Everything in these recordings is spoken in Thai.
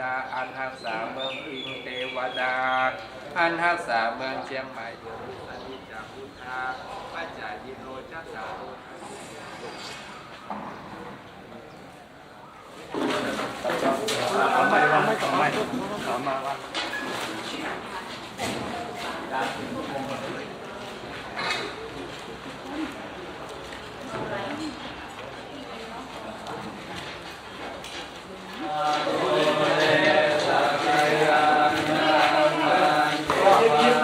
ดา อันหักษาเมืองอิงเทวดา อันหักษาเมืองเชียงใหม่ยนิสันนิจาพุทธาปัจจายิโรจัสสาโรเอาไม่เอไม่เอาไม่เอมาว่า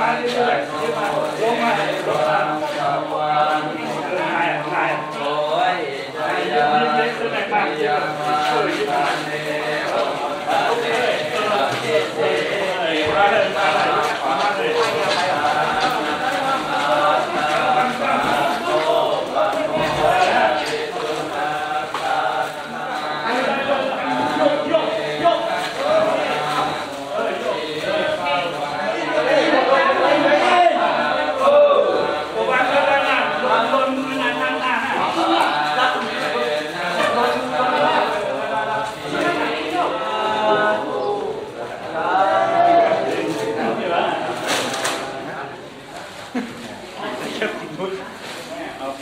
เ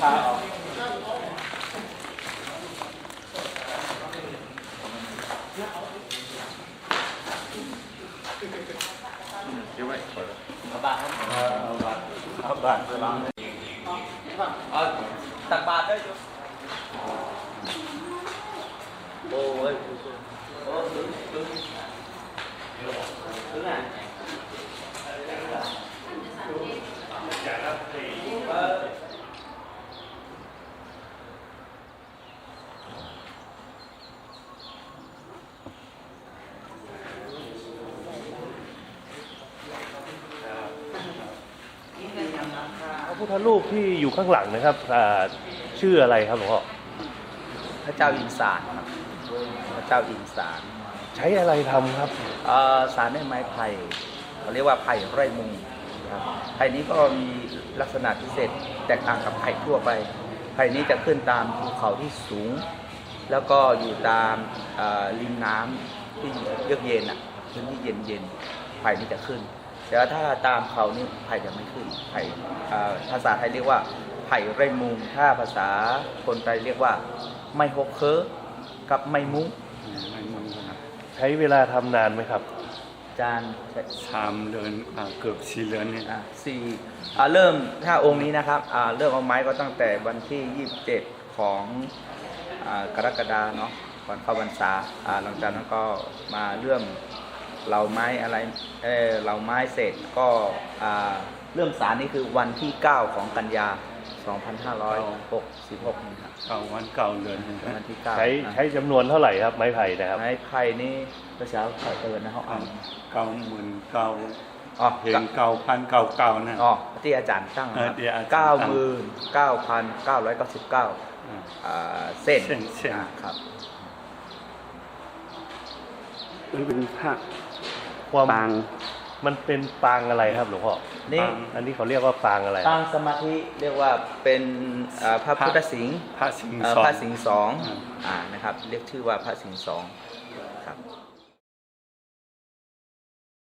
อาผ้าออกเดี๋ยวไว้เอาบาทเอาบาทเอาบาทไปวาง เอาตักบาตรได้จุโอ้ยโอ้ถึงถึงถึงไหนเออ พระพุทธรูปที่อยู่ข้างหลังนะครับอ่าชื่ออะไรครับหลวงพ่อพระเจ้าอินสารครับพระเจ้าอินสารใช้อะไรทำครับ เอ่อสารด้วยไม้ไผ่เขาเรียกว่าไผ่ไร่มุงครับไผ่นี้ก็มีลักษณะพิเศษแตกต่างกับไผ่ทั่วไป ไผ่นี้จะขึ้นตามภูเขาที่สูง แล้วก็อยู่ตามเอ่อริมน้ำที่เยือกเย็นอะพื้นที่เย็นเย็นๆไผ่นี้จะขึ้น แต่ว่าถ้าตามเขานี่ไผ่จะไม่ขึ้นไผ่เอ่อภาษาไทยเรียกว่าไผ่ไร่มุงถ้าภาษาคนไทยเรียกว่า ไม้ฮกเคอกับไม้มุ้งไม่มึงนะใช้เวลาทำนานไหมครับ จานสามเดือนอ่าเกือบสี่เดือนนี่อะสี่อ่าเริ่มถ้าองค์นี้นะครับอ่าเริ่มเอาไม้ก็ตั้งแต่วันที่27ของอ่ากรกฎาเนาะก่อนเข้าพรรษาอ่าหลังจากนั้นก็มาเรื่อง เหล่าไม้อะไรเออเหล่าไม้เสร็จก็อ่าเริ่มสารนี่คือวันที่ 9 ของกันยา 2566นี่ครับเก้าวันเก้าเดือนนี่วันที่9ใช้ใช้จำนวนเท่าไหร่ครับไม้ไผ่นะครับ ไม้ไผ่นี่ภาษาไทยเอิญนะเขาอ่านเก้าหมื่นเก้าอ๋อเพลงเก้าพันเก้าเก้านะอ๋อที่อาจารย์ตั้งนะคเอรัอบเดี๋ยวอาจารย์ตั้เก้างหมื่นเก้าพันเก้าร้อยเก้าสิบเก้าอ่าอ่าเส้นเส้นเส้นอ่าครับนี่เป็นผ้าค วามปางมันเป็นปางอะไรครับหลวงพ่อนี่ปางอันนี้เขาเรียกว่าปางอะไรตั้งสมาธิเรียกว่าเป็นอ่าพระพุทธสิงห์ผ้าสิงห์เอ่อสองพระสิงห์สองอืมอ่านะครับ เรียกชื่อว่าพระสิงห์สองครับ